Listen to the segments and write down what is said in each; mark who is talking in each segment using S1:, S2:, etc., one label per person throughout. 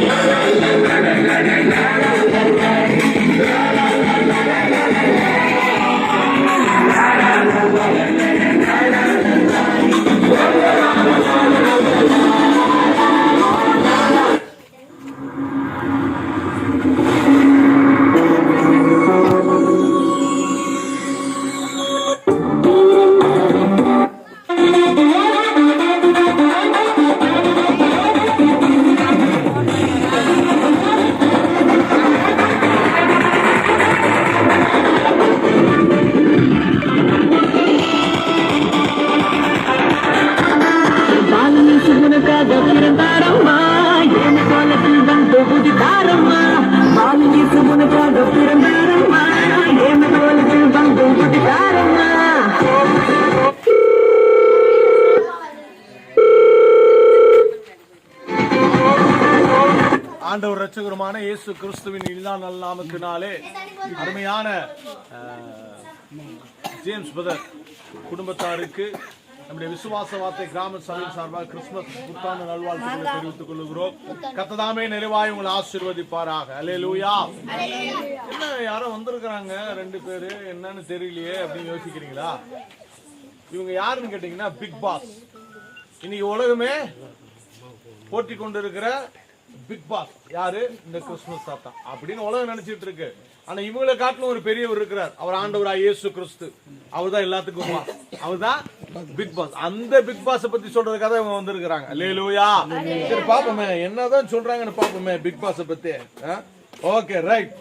S1: день. ரட்சகருமான இயேசு கிறிஸ்துவின் இல்லா நல்லாமத்தினாலே அருமையான ஜேம்ஸ் பிரதர் குடும்பத்தாருக்கு நம்முடைய விசுவாச வார்த்தை கிராம சபை சார்பாக கிறிஸ்துமஸ் புத்தாண்டு நல்வாழ்த்துக்களை தெரிவித்துக் கொள்கிறோம் கத்ததாமே நிறைவாய் உங்களை ஆசீர்வதிப்பாராக. லூயா என்ன யாரோ வந்திருக்கிறாங்க ரெண்டு பேரு? என்னன்னு தெரியலையே அப்படின்னு யோசிக்கிறீங்களா? இவங்க யாருன்னு கேட்டீங்கன்னா பிக் பாஸ். இன்னைக்கு உலகமே போட்டி கொண்டு இருக்கிற பிக் பாஸ் யாரு? இந்த கிறிஸ்துமஸ் தாத்தா. அப்படின்னு உலகம் நினைச்சிட்டு இருக்கு. ஆனா இவங்களை காட்டிலும் ஒரு பெரியவர் இருக்கிறார். அவர் ஆண்டவரா இயேசு கிறிஸ்து. அவர் தான் எல்லாத்துக்கும். அவர் தான் பிக் பாஸ் அந்த பிக் பாஸ் பத்தி சொல்றதுக்காக இவங்க வந்திருக்கிறாங்க. லேலூயா சரி பாப்போமே. என்னதான் சொல்றாங்கன்னு பாப்போமே பிக் பாஸ் பத்தி. ஓகே ரைட்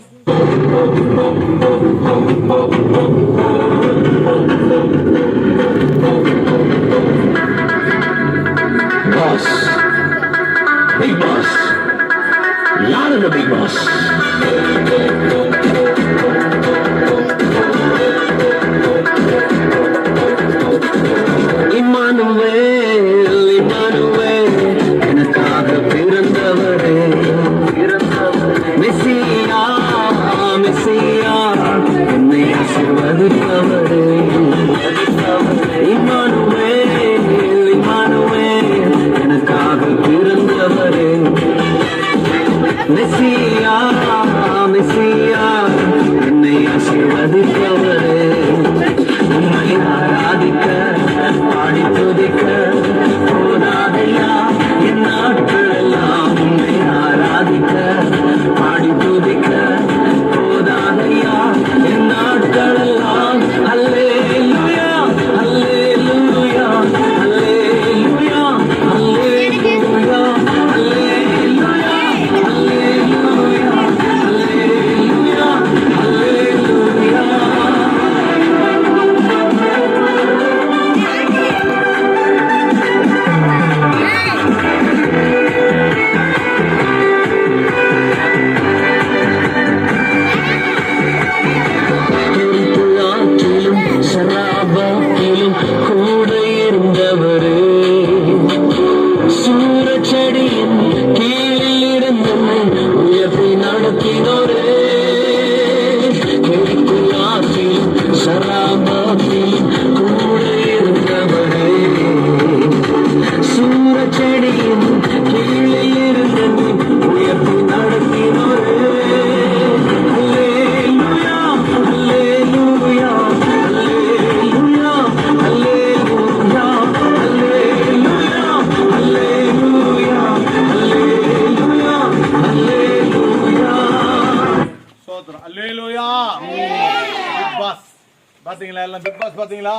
S2: எல்லாம்
S1: பிக் பாஸ் பாத்தீங்களா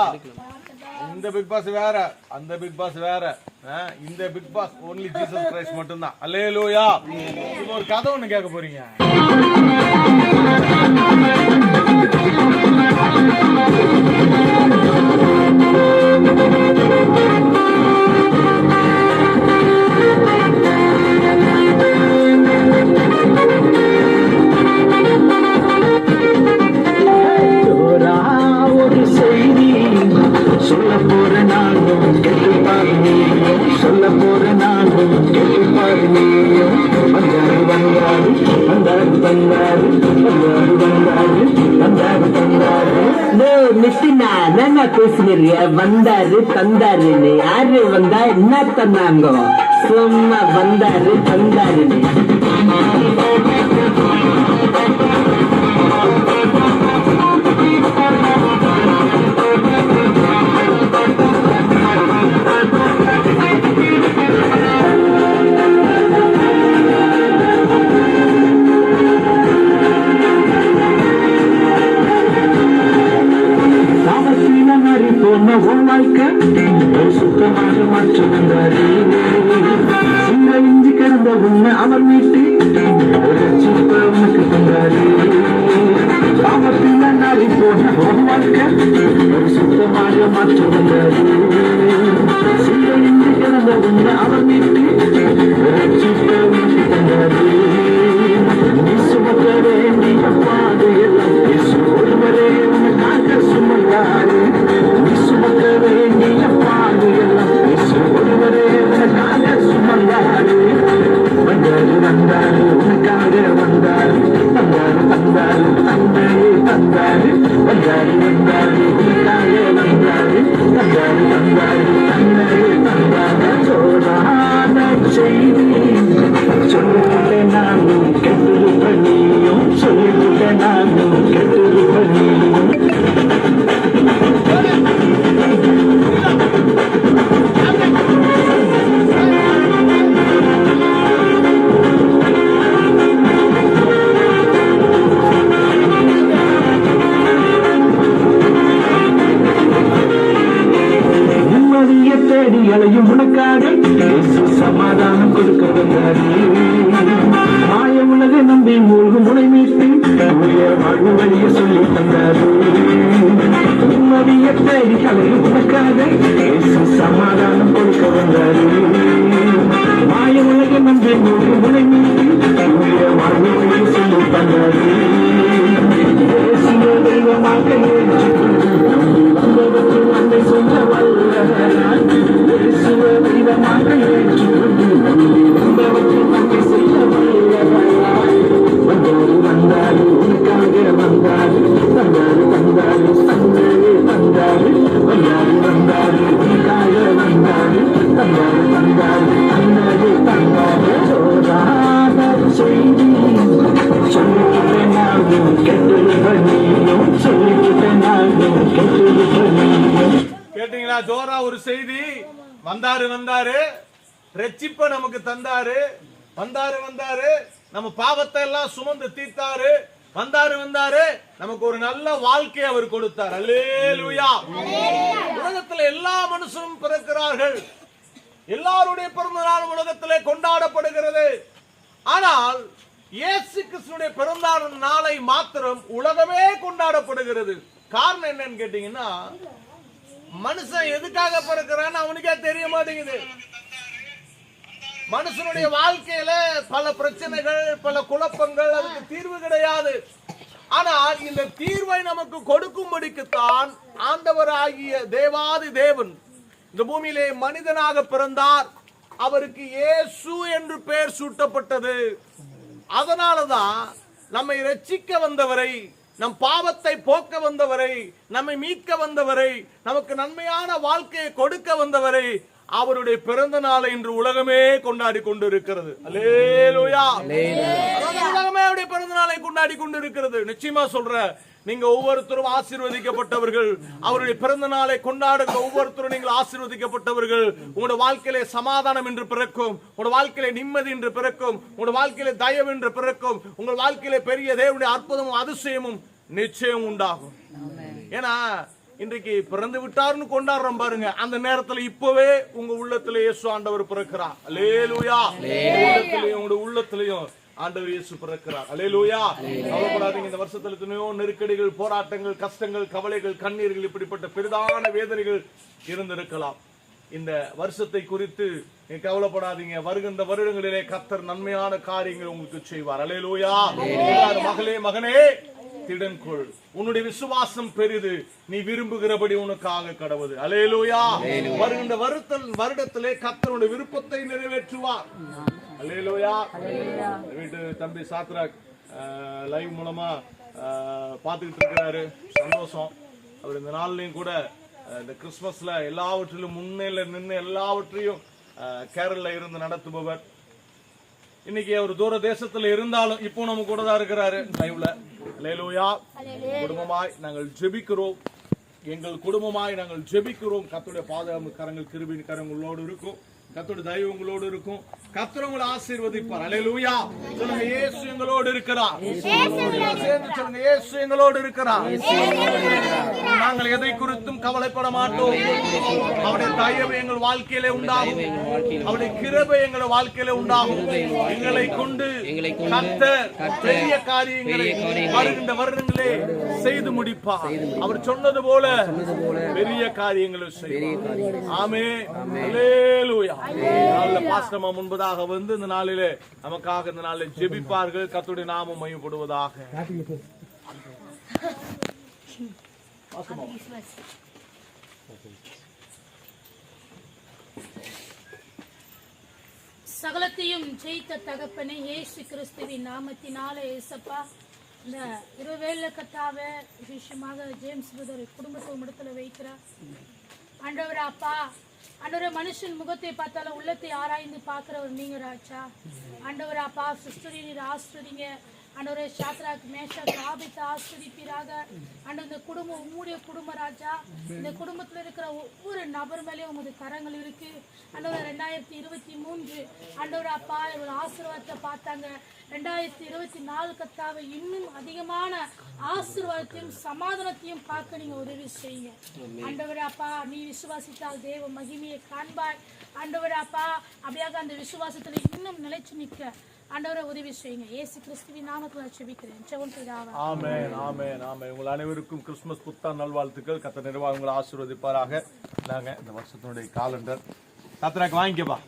S1: இந்த பிக் பாஸ் வேற அந்த பிக் பாஸ் வேற. ஆ, இந்த big boss only Jesus Christ மட்டும்தான். அல்லேலூயா இப்போ ஒரு கதை ஒண்ணு கேட்க போறீங்க.
S2: தோரா மிஸ்டினா என்ன பேசுகிறீங்க வந்தாரு தந்தாருன்னு. யாரு வந்தா என்ன தந்தாங்க? சும்மா வந்தாரு தந்தாருன்னு.
S1: I'm money to the உனக்காக வந்தாரு வந்தாரு வந்தாரு தந்தையே தந்தாரு வந்தாரு வந்தாரு உனக்காக வந்தாரு வந்தாரு வந்தாரு தந்தையே தந்தாரு சோதான செய்தி சொல்லிவிட்டேன் நானும் கெட்டிருப்ப நீயும் சொல்லிவிட்டேன் நானும் கெட்டு மாய உலக நம்பி மூழ்கும் முனை மீட்டு தூய வாழ்வு வழிய சொல்லி தந்தாரு நிம்மதிய தேடி அலையும் உனக்காக சமாதானம் கொடுக்க வந்தாரு மாய உலக நம்பி மூழ்கும் முனை மீட்டு தூய வாழ்வு வழிய சொல்லி தந்தாரு இயேசுவை தெய்வமாக
S2: ஒரு செய்தி. வந்தாரு வந்தாரு. ரட்சிப்ப நமக்கு தந்தாரு. வந்தாரு வந்தாரு. நம்ம பாவத்தை எல்லாம் சுமந்து தீர்த்தாரு. வந்தாரு வந்தாரு. நமக்கு ஒரு நல்ல வாழ்க்கையை அவர் கொடுத்தார். அல்லேலுயா. உலகத்துல எல்லா மனுஷனும் பிறக்கிறார்கள். எல்லாருடைய பிறந்த நாள் உலகத்திலே கொண்டாடப்படுகிறது. ஆனால் இயேசு கிருஷ்ணனுடைய பிறந்த நாளை மாத்திரம் உலகமே கொண்டாடப்படுகிறது. காரணம் என்னன்னு கேட்டீங்கன்னா மனுஷன் எதுக்காக பிறக்கிறான்னு அவனுக்கே தெரிய மாட்டேங்குது. மனுஷனுடைய வாழ்க்கையில பல பிரச்சனைகள் பல குழப்பங்கள் அதுக்கு தீர்வு கிடையாது. ஆனால் இந்த தீர்வை நமக்கு கொடுக்கும்படிக்குத்தான் ஆண்டவராகிய தேவாதி தேவன் இந்த பூமியிலே மனிதனாக பிறந்தார். அவருக்கு இயேசு என்று பெயர் சூட்டப்பட்டது. அதனாலதான் நம்மை ரட்சிக்க வந்தவரை நம் பாவத்தை போக்க வந்தவரை நம்மை மீட்க வந்தவரை நமக்கு நன்மையான வாழ்க்கையை கொடுக்க வந்தவரை அவருடைய பிறந்த நாளை இன்று உலகமே கொண்டாடி கொண்டிருக்கிறது. அல்லேலூயா அதாவது உலகமே அவருடைய பிறந்த நாளை கொண்டாடி கொண்டிருக்கிறது. நிச்சயமா சொல்ற நீங்க ஒவ்வொருத்தரும் ஆசீர்வதிக்கப்பட்டவர்கள். அவருடைய பிறந்த நாளை கொண்டாடுகிற ஒவ்வொருத்தரும் நீங்கள் ஆசீர்வதிக்கப்பட்டவர்கள். உங்களோட வாழ்க்கையிலே சமாதானம் என்று பிறக்கும். உங்களோட வாழ்க்கையிலே நிம்மதி என்று பிறக்கும். உங்களோட வாழ்க்கையிலே தயவு என்று பிறக்கும். உங்கள் வாழ்க்கையிலே பெரிய தேவனுடைய அற்புதமும் அதிசயமும் நிச்சயம் உண்டாகும். ஏன்னா இன்றைக்கு பிறந்து விட்டார்னு கொண்டாடுறோம் பாருங்க. அந்த நேரத்துல இப்பவே உங்க உள்ளத்துல இயேசு ஆண்டவர் பிறக்கிறார். அலேலூயா உள்ளத்திலையும் உங்களோட உள்ளத்திலையும் ஆண்டவர் இயேசு பிறக்கிறார். அலையலூயா கவலைப்படாதீங்க. இந்த வருஷத்துல எத்தனையோ நெருக்கடிகள் போராட்டங்கள் கஷ்டங்கள் கவலைகள் கண்ணீர்கள் இப்படிப்பட்ட பெரிதான வேதனைகள் இருந்திருக்கலாம். இந்த வருஷத்தை குறித்து நீங்க கவலைப்படாதீங்க. வருகின்ற வருடங்களிலே கத்தர் நன்மையான காரியங்கள் உங்களுக்கு செய்வார். அலையலூயா மகளே மகனே திடன்கொள். உன்னுடைய விசுவாசம் பெரிது. நீ விரும்புகிறபடி உனக்காக கடவுது அலேலூயா வருகின்ற வருத்தல் வருடத்திலே கத்தருடைய விருப்பத்தை நிறைவேற்றுவார். அலேலூயா வீட்டு தம்பி சாத்ராக் லைவ் மூலமா அஹ், பார்த்துக்கிட்டு இருக்கிறாரு. சந்தோஷம். அவர் இந்த நாள்லயும் கூட இந்த கிறிஸ்மஸ்ல எல்லாவற்றிலும் முன்னில நின்று எல்லாவற்றையும் கேரள்ல இருந்து நடத்துபவர். இன்னைக்கு அவர் தூர தேசத்துல இருந்தாலும் இப்போ நம்ம கூட தான் இருக்கிறாரு லைவ்ல. லேலூயா குடும்பமாய் நாங்கள் ஜெபிக்கிறோம். எங்கள் குடும்பமாய் நாங்கள் ஜெபிக்கிறோம். கத்துடைய பாதுகாப்பு கரங்கள் கிருபின் கரங்களோடு இருக்கும். கத்தோட தயவு உங்களோடு இருக்கும். கத்தர் உங்களை ஆசீர்வதிப்பார். அல்லேலூயா சொல்லுங்க இயேசு எங்களோடு இருக்கிறார். சேர்ந்து சொல்லுங்க இயேசு எங்களோடு இருக்கிறார். நாங்கள் எதை குறித்தும் கவலைப்பட மாட்டோம். அவருடைய தயவு எங்கள் வாழ்க்கையிலே உண்டாகும். அவருடைய கிருபை எங்கள் வாழ்க்கையிலே உண்டாகும். எங்களை கொண்டு கத்தர் பெரிய காரியங்களை வருகின்ற வருடங்களே செய்து முடிப்பார். அவர் சொன்னது போல பெரிய காரியங்களை செய்வார். ஆமே அல்லேலூயா நல்ல பாஸ்டமா முன்பதாக வந்து இந்த நாளிலே நமக்காக இந்த நாளில் ஜெபிப்பார்கள். கர்த்தருடைய நாமம் மையப்படுவதாக
S3: சகலத்தையும் ஜெயித்த தகப்பனை இயேசு கிறிஸ்துவின் நாமத்தினால ஏசப்பா இந்த இருவேல கத்தாவ விசேஷமாக ஜேம்ஸ் பிரதர் குடும்பத்தை இடத்துல வைக்கிறார். ஆண்டவர் அப்பா ஆண்டவர் மனுஷன் முகத்தை பார்த்தாலும் உள்ளத்தை ஆராய்ந்து பார்க்குறவர் நீங்க ராஜா ஆண்டவர் அப்பா சிஸ்டரி நீர் ஆஸ்வதிங்க. ஆண்டவரே சாத்ராக் மேஷாக் ஆபித்த ஆஸ்வதிப்பீராக ஆண்டவர் இந்த குடும்பம் உம்முடைய குடும்ப ராஜா இந்த குடும்பத்துல இருக்கிற ஒவ்வொரு நபர் மேலேயும் உமது கரங்கள் இருக்கு. ஆண்டவர் ரெண்டாயிரத்தி இருபத்தி மூன்று ஆண்டவர் அப்பா இவங்க ஆசீர்வாதத்தை பார்த்தாங்க. ரெண்டாயிரத்தி இருபத்தி நாலு கத்தாவை இன்னும் அதிகமான ஆசீர்வாதத்தையும் சமாதானத்தையும் பார்க்க நீங்க உதவி செய்யுங்க. ஆண்டவர் அப்பா நீ விசுவாசித்தால் தேவ மகிமையை காண்பாய். ஆண்டவர் அப்பா அப்படியாக அந்த விசுவாசத்துல இன்னும் நிலைச்சு நிற்க. ஆண்டவரை உதவி செய்யுங்க. ஏசு கிறிஸ்துவின் நாமத்தில் செபிக்கிறேன். செவன் பிதாவா.
S2: Amen amen amen. உங்கள் அனைவருக்கும் கிறிஸ்துமஸ் புத்தாண்டு நல்வாழ்த்துக்கள். கத்த நிர்வாகம் உங்களை ஆசீர்வதிப்பாராக. நாங்க இந்த வருஷத்தினுடைய காலண்டர் கத்தராக்கு வாங்கிக்கப்பா.